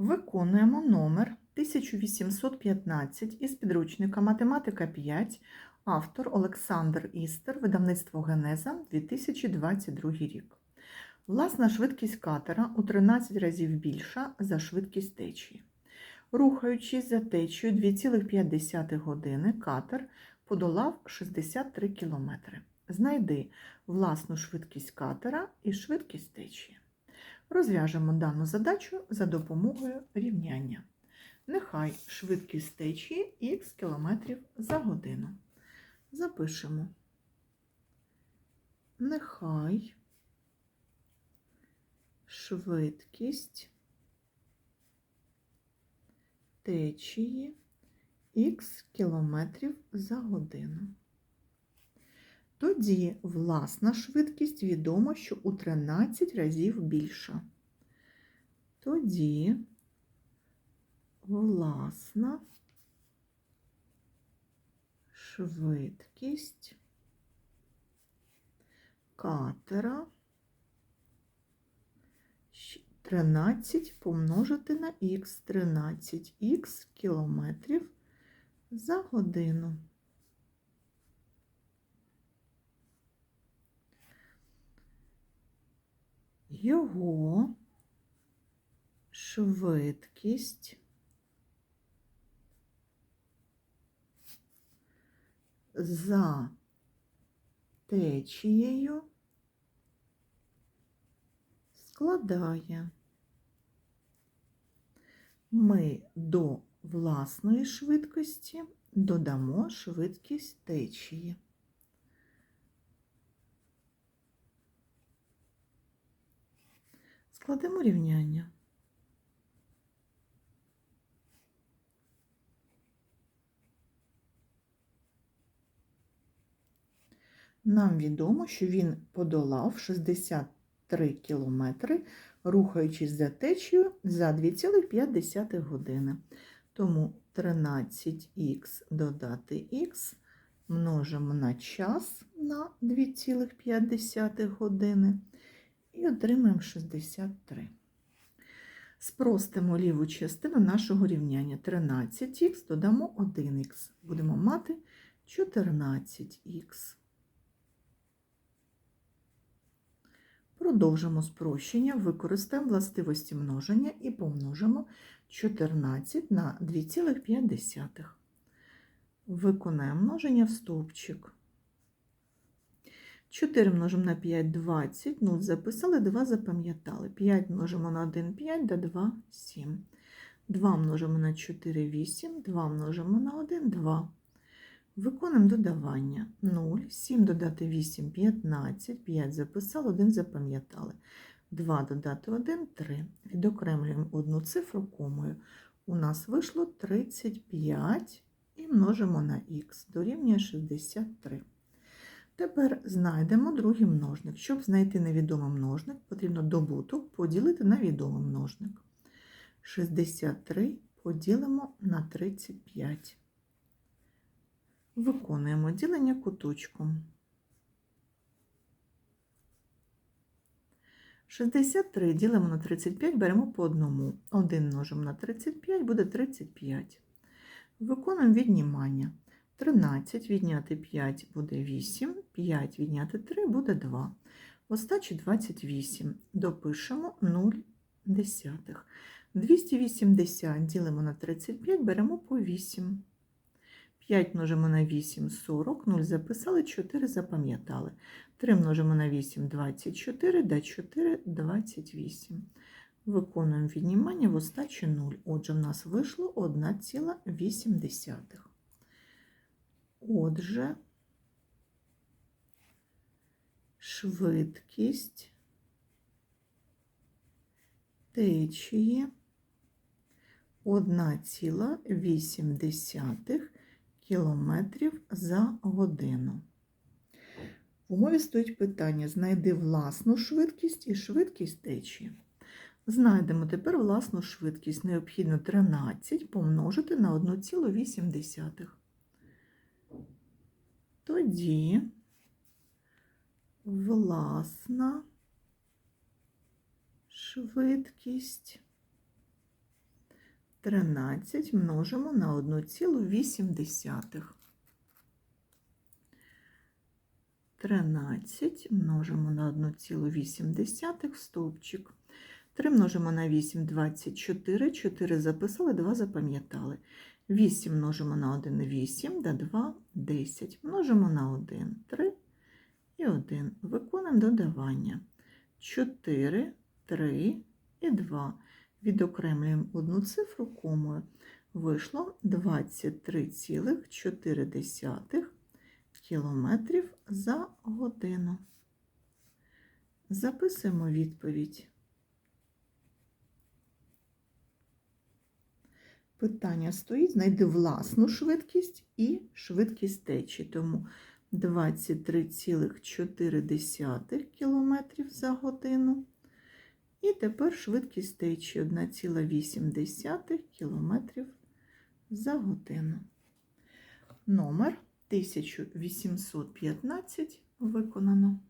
Виконуємо номер 1815 із підручника Математика 5, автор Олександр Істер, видавництво Генеза 2022 рік. Власна швидкість катера у 13 разів більша за швидкість течії. Рухаючись за течією 2,5 години, катер подолав 63 км. Знайди власну швидкість катера і швидкість течії. Розв'яжемо дану задачу за допомогою рівняння. Нехай швидкість течії х км за годину. Запишемо. Нехай швидкість течії х км за годину. Тоді власна швидкість відомо, що у 13 разів більша. Тоді власна швидкість катера 13 помножити на х 13х кілометрів за годину. Його швидкість за течією складає. Ми до власної швидкості додамо швидкість течії. Складемо рівняння. Нам відомо, що він подолав 63 кілометри, рухаючись за течією за 2,5 години. Тому 13х додати х множимо на час на 2,5 години і отримаємо 63. Спростимо ліву частину нашого рівняння 13х, додамо 1х. Будемо мати 14х. Продовжимо спрощення, використаємо властивості множення і помножимо 14 на 2,5. Виконаємо множення в стовпчик. 4 множимо на 5 – 20, 0 записали, 2 запам'ятали. 5 множимо на 1 – 5, до 2 – 7. 2 множимо на 4 – 8, 2 множимо на 1 – 2. Виконуємо додавання. 0, 7 додати 8 – 15, 5 записали, 1 запам'ятали. 2 додати 1 – 3. Відокремлюємо одну цифру комою. У нас вийшло 35 і множимо на х, дорівнює 63. Тепер знайдемо другий множник. Щоб знайти невідомий множник, потрібно добуток поділити на відомий множник. 63 поділимо на 35. Виконуємо ділення куточком. 63 ділимо на 35, беремо по одному. 1 множимо на 35 буде 35. Виконуємо віднімання. 13 відняти 5 буде 8, 5 відняти 3 буде 2. В остачі 28. Допишемо 0 десятих. 280 ділимо на 35, беремо по 8. 5 множимо на 8 – 40, 0 записали, 4 запам'ятали. 3 множимо на 8 – 24, да 4 – 28. Виконуємо віднімання в остачі 0. Отже, в нас вийшло 1,8. Отже, швидкість течії 1,8 кілометрів за годину. В умові стоїть питання: знайди власну швидкість і швидкість течії. Знайдемо тепер власну швидкість. Необхідно 13 помножити на 1,8. Тоді власна швидкість 13 множимо на 1,8. 13 множимо на 1,8 стовпчик. 3 множимо на 8 – 24, 4 записали, 2 запам'ятали. 8 множимо на 1 – 8, да 2 – 10. Множимо на 1 – 3 і 1. Виконуємо додавання. 4, 3 і 2. Відокремлюємо одну цифру комою. Вийшло 23,4 кілометрів за годину. Записуємо відповідь. Питання стоїть, знайди власну швидкість і швидкість течі. Тому 23,4 км за годину. І тепер швидкість течі 1,8 км за годину. Номер 1815 виконано.